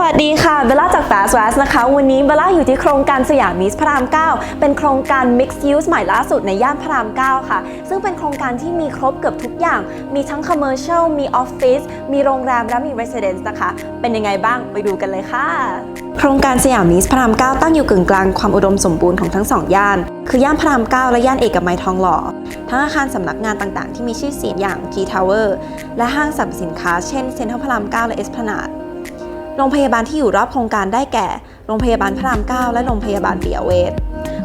วัสดีค่ะ เบลล่าจาก Fast West นะคะ วันนี้เบลล่าอยู่ที่โครงการสยามมิสพระราม 9 เป็นโครงการ Mixed Use ใหม่ล่าสุดในย่านพระราม 9 ค่ะ ซึ่งเป็นโครงการที่มีครบเกือบทุกอย่าง มีทั้ง Commercial มี Office มีโรงแรม และมี Residence นะคะ เป็นยังไงบ้างไปดูกันเลยค่ะ โครงการสยามมิสพระราม 9 ตั้งอยู่กึ่งกลางความอุดมสมบูรณ์ของทั้งสองย่าน คือย่านพระราม 9 และย่านเอกมัยทองหล่อ ทั้งอาคารสำนักงานต่างๆ ที่มีชื่อเสียงอย่าง G Tower และห้างสรรพสินค้า เช่นเซ็นทรัลพระราม 9 และ Esplanade โรงพยาบาลที่อยู่รอบโครงการได้แก่ โรงพยาบาลพระราม 9 และโรงพยาบาลปิยเวช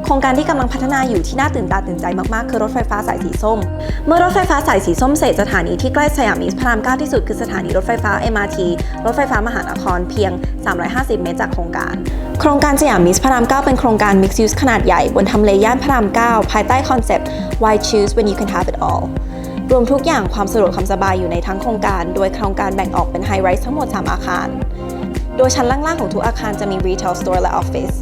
โครงการที่กำลังพัฒนาอยู่ที่น่าตื่นตาตื่นใจมากๆ คือรถไฟฟ้าสายสีส้ม เมื่อรถไฟฟ้าสายสีส้มเสร็จสถานีที่ใกล้สยามมิสพระราม9ที่สุดคือสถานีรถไฟฟ้า MRT รถไฟฟ้ามหานครเพียง 350 เมตรจากโครงการ โครงการสยามมิสพระราม 9 เป็นโครงการ Mixed Use ขนาดใหญ่บนทำเลย่านพระราม 9 ภายใต้คอนเซปต์ Why choose when you can have it all รวมทุกอย่างความสะดวกความสบายอยู่ในทั้งโครงการ โดยโครงการแบ่งออกเป็นไฮไรส์ทั้งหมด 3 อาคาร โดยชั้นล่างๆของทุกอาคารจะมี Retail Store และ Office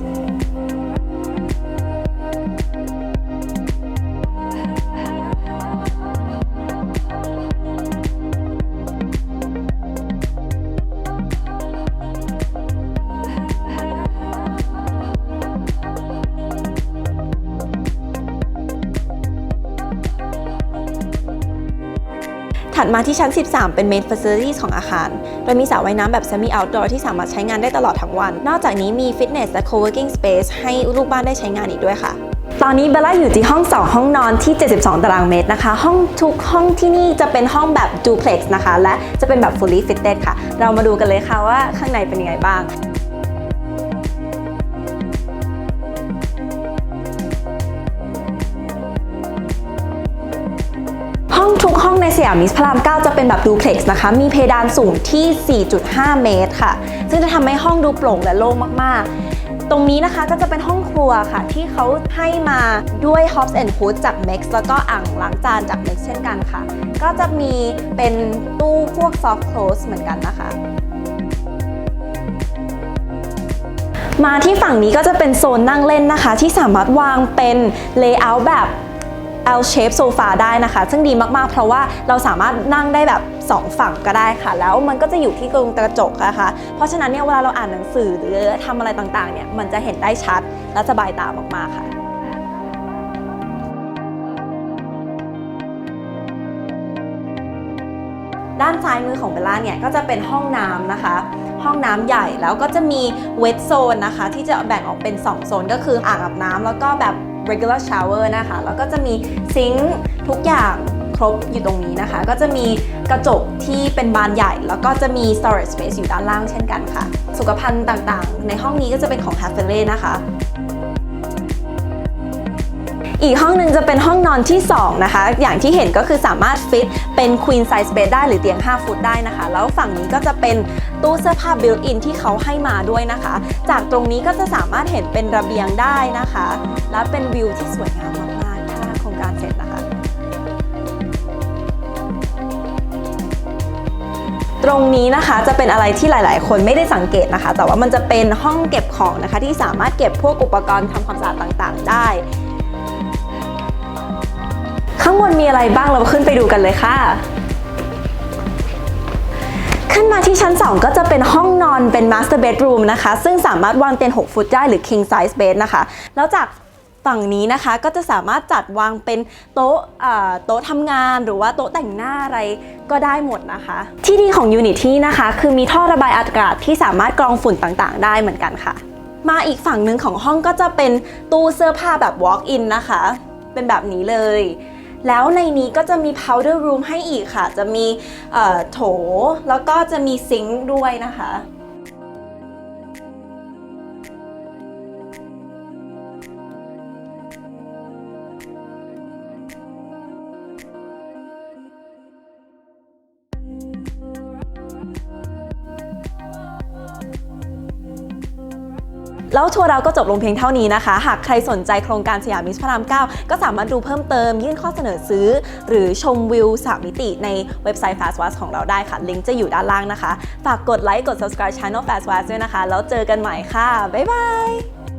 ถัดมาที่ชั้น 13 เป็น Main Facilities ของอาคาร โดยมีสระว่ายน้ำแบบ Semi Outdoor ที่สามารถใช้งานได้ตลอดทั้งวัน นอกจากนี้มี Fitness และ Co-working Space ให้ลูกบ้านได้ใช้งานอีกด้วยค่ะตอนนี้เบลล่าอยู่ที่ห้อง 2 ห้องนอนที่ 72 ตารางเมตรนะคะ ห้องทุกห้องที่นี่จะเป็นห้องแบบ Duplex นะคะ และจะเป็นแบบ Fully Fitted ค่ะ เรามาดูกันเลยค่ะว่าข้างในเป็นยังไงบ้าง ทุกห้องในสยามมิสพระราม 9 จะเป็นแบบดูเพล็กซ์นะคะ มีเพดานสูงที่ 4.5 เมตรค่ะ ซึ่งจะทำให้ห้องดูโปร่งและโล่งมาก ๆ ตรงนี้นะคะก็จะเป็นห้องครัวค่ะ ที่เขาให้มาด้วย Hops and Hood จาก Mex แล้วก็อ่างล้างจานจาก Mex เช่นกันค่ะ ก็จะมีเป็นตู้พวก soft close เหมือนกันนะคะมาที่ฝั่งนี้ก็จะเป็นโซนนั่งเล่นนะคะ ที่สามารถวางเป็น layout แบบ L shape โซฟาได้นะคะ ซึ่งดีมากๆ เพราะว่าเราสามารถนั่งได้แบบ 2 ฝั่งก็ได้ค่ะ แล้วมันก็จะอยู่ที่ตรงกระจกนะคะ เพราะฉะนั้นเนี่ยเวลาเราอ่านหนังสือหรือทำอะไรต่างๆเนี่ยมันจะเห็นได้ชัดและสบายตามากๆค่ะด้านซ้ายมือของเบลล่าเนี่ยก็จะเป็นห้องน้ำนะคะ ห้องน้ำใหญ่แล้วก็จะมีเวทโซนนะคะ ที่จะแบ่งออกเป็น 2 โซนก็คืออ่างอาบน้ำแล้วก็แบบ regular shower นะคะ แล้วก็จะมีซิงค์ทุกอย่างครบอยู่ตรงนี้นะคะ ก็จะมีกระจกที่เป็นบานใหญ่ แล้วก็จะมี storage space อยู่ด้านล่างเช่นกันค่ะ สุขภัณฑ์ต่างๆ ในห้องนี้ก็จะเป็นของ h a f e l e นะคะ อีกห้องหนึ่งจะเป็นห้องนอนที่ 2 นะคะ อย่างที่เห็นก็คือสามารถฟิตเป็น queen size bed ได้หรือเตียง 5 ฟุตได้นะคะ แล้วฝั่งนี้ก็จะเป็นตู้เสื้อผ้า built in ที่เขาให้มาด้วยนะคะ จากตรงนี้ก็จะสามารถเห็นเป็นระเบียงได้นะคะ และเป็นวิวที่สวยงามมากๆถ้าโครงการเสร็จนะคะตรงนี้นะคะจะเป็นอะไรที่หลาย ๆ คนไม่ได้สังเกตนะคะ แต่ว่ามันจะเป็นห้องเก็บของนะคะ ที่สามารถเก็บพวกอุปกรณ์ทำความสะอาดต่าง ๆ ได้ ข้างบนมีอะไรบ้างเราขึ้นไปดูกันเลยค่ะ ขึ้นมาที่ชั้น 2 ก็จะเป็นห้องนอนเป็น master bedroom นะคะ ซึ่งสามารถวางเตียง 6 ฟุตได้หรือ king size bed นะคะ แล้วจากฝั่งนี้นะคะก็จะสามารถจัดวางเป็นโต๊ะโต๊ะทำงานหรือว่าโต๊ะแต่งหน้าอะไรก็ได้หมดนะคะ ที่ดีของยูนิตที่นะคะ คือมีท่อระบายอากาศที่สามารถกรองฝุ่นต่างๆ ได้เหมือนกันค่ะ มาอีกฝั่งหนึ่งของห้องก็จะเป็นตู้เสื้อผ้าแบบ walk in นะคะ เป็นแบบนี้เลย แล้วในนี้ก็จะมี powder room ให้อีกค่ะ จะมีโถ แล้วก็จะมีซิงค์ด้วยนะคะ แล้วทัวร์เราก็จบลงเพียงเท่านี้นะคะ หากใครสนใจโครงการสยามมิสพระราม 9 ก็สามารถดูเพิ่มเติมยื่นข้อเสนอซื้อ หรือชมวิวสามมิติในเว็บไซต์ Fast w a s ของเราได้ค่ะ ลิงก์จะอยู่ด้านล่างนะคะ ฝากกดไลค์กด subscribe channel Fast w a s ด้วยนะคะ แล้วเจอกันใหม่ค่ะ บ๊ายบาย